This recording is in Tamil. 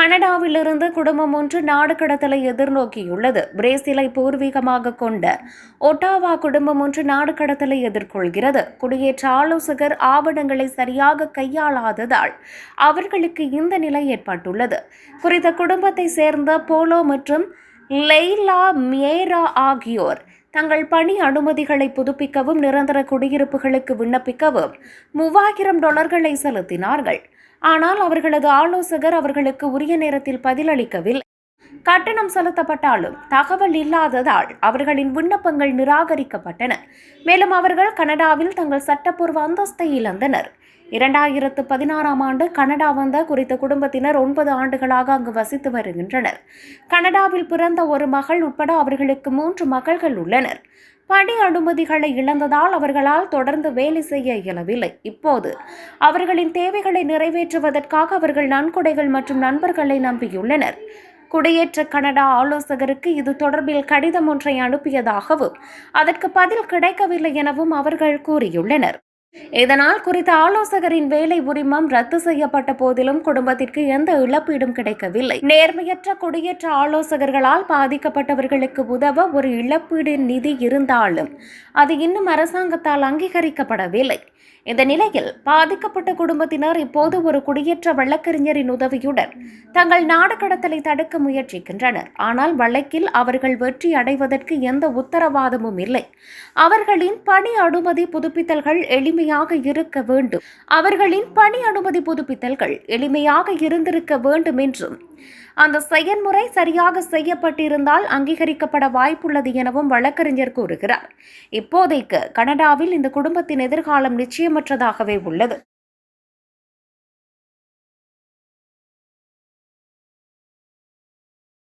கனடாவிலிருந்து குடும்பம் ஒன்று நாடு கடத்தலை எதிர்நோக்கியுள்ளது. பிரேசிலை பூர்வீகமாக கொண்ட ஒட்டாவா குடும்பம் ஒன்று நாடு கடத்தலை எதிர்கொள்கிறது. குடியேற்ற ஆலோசகர் ஆவணங்களை சரியாக கையாளாததால் அவர்களுக்கு இந்த நிலை ஏற்பட்டுள்ளது. குறித்த குடும்பத்தை சேர்ந்த போலோ மற்றும் லெய்லா மியேரா ஆகியோர் தங்கள் பணி அனுமதிகளை புதுப்பிக்கவும் நிரந்தர குடியிருப்புகளுக்கு விண்ணப்பிக்கவும் மூவாயிரம் டாலர்களை செலுத்தினார்கள். ஆனால் அவர்களது ஆலோசகர் அவர்களுக்கு உரிய நேரத்தில் பதிலளிக்கவில்லை கட்டணம் செலுத்தப்பட்டாலும் தகவல் இல்லாததால் அவர்களின் விண்ணப்பங்கள் நிராகரிக்கப்பட்டன. மேலும் அவர்கள் கனடாவில் தங்கள் சட்டப்பூர்வ அந்தஸ்தை இழந்தனர். இரண்டாயிரத்து பதினாறாம் ஆண்டு கனடா வந்த குறித்த குடும்பத்தினர் ஒன்பது ஆண்டுகளாக அங்கு வசித்து வருகின்றனர். கனடாவில் பிறந்த ஒரு மகள் உட்பட அவர்களுக்கு மூன்று மகள்கள் உள்ளனர். பணி அனுமதிகளை இழந்ததால் அவர்களால் தொடர்ந்து வேலை செய்ய இயலவில்லை. இப்போது அவர்களின் தேவைகளை நிறைவேற்றுவதற்காக அவர்கள் நன்கொடைகள் மற்றும் நண்பர்களை நம்பியுள்ளனர். குடியேற்ற கனடா ஆலோசகருக்கு இது தொடர்பில் கடிதம் ஒன்றை அனுப்பியதாகவும் அதற்கு பதில் கிடைக்கவில்லை எனவும் அவர்கள் கூறியுள்ளனர். இதனால் குறித்த ஆலோசகரின் வேலை உரிமம் ரத்து செய்யப்பட்ட போதிலும் குடும்பத்திற்கு எந்த இழப்பீடும் கிடைக்கவில்லை. நேர்மையற்ற குடியேற்ற ஆலோசகர்களால் பாதிக்கப்பட்டவர்களுக்கு உதவ ஒரு இழப்பீடு நிதி இருந்தாலும் அது இன்னும் அரசாங்கத்தால் அங்கீகரிக்கப்படவில்லை. இந்த நிலையில் பாதிக்கப்பட்ட குடும்பத்தினர் இப்போது ஒரு குடியேற்ற வழக்கறிஞரின் உதவியுடன் தங்கள் நாடு கடத்தலை தடுக்க முயற்சிக்கின்றனர். ஆனால் வழக்கில் அவர்கள் வெற்றி அடைவதற்கு எந்த உத்தரவாதமும் இல்லை. அவர்களின் பணி அனுமதி புதுப்பித்தல்கள் எளிமையாக இருக்க வேண்டும். அவர்களின் பணி அனுமதி புதுப்பித்தல்கள் எளிமையாக இருந்திருக்க வேண்டும் என்றும் அந்த செயன்முறை சரியாக செய்யப்பட்டிருந்தால் அங்கீகரிக்கப்பட வாய்ப்புள்ளது எனவும் வழக்கறிஞர் கூறுகிறார். இப்போதைக்கு கனடாவில் இந்த குடும்பத்தின் எதிர்காலம் நிச்சயமற்றதாகவே உள்ளது.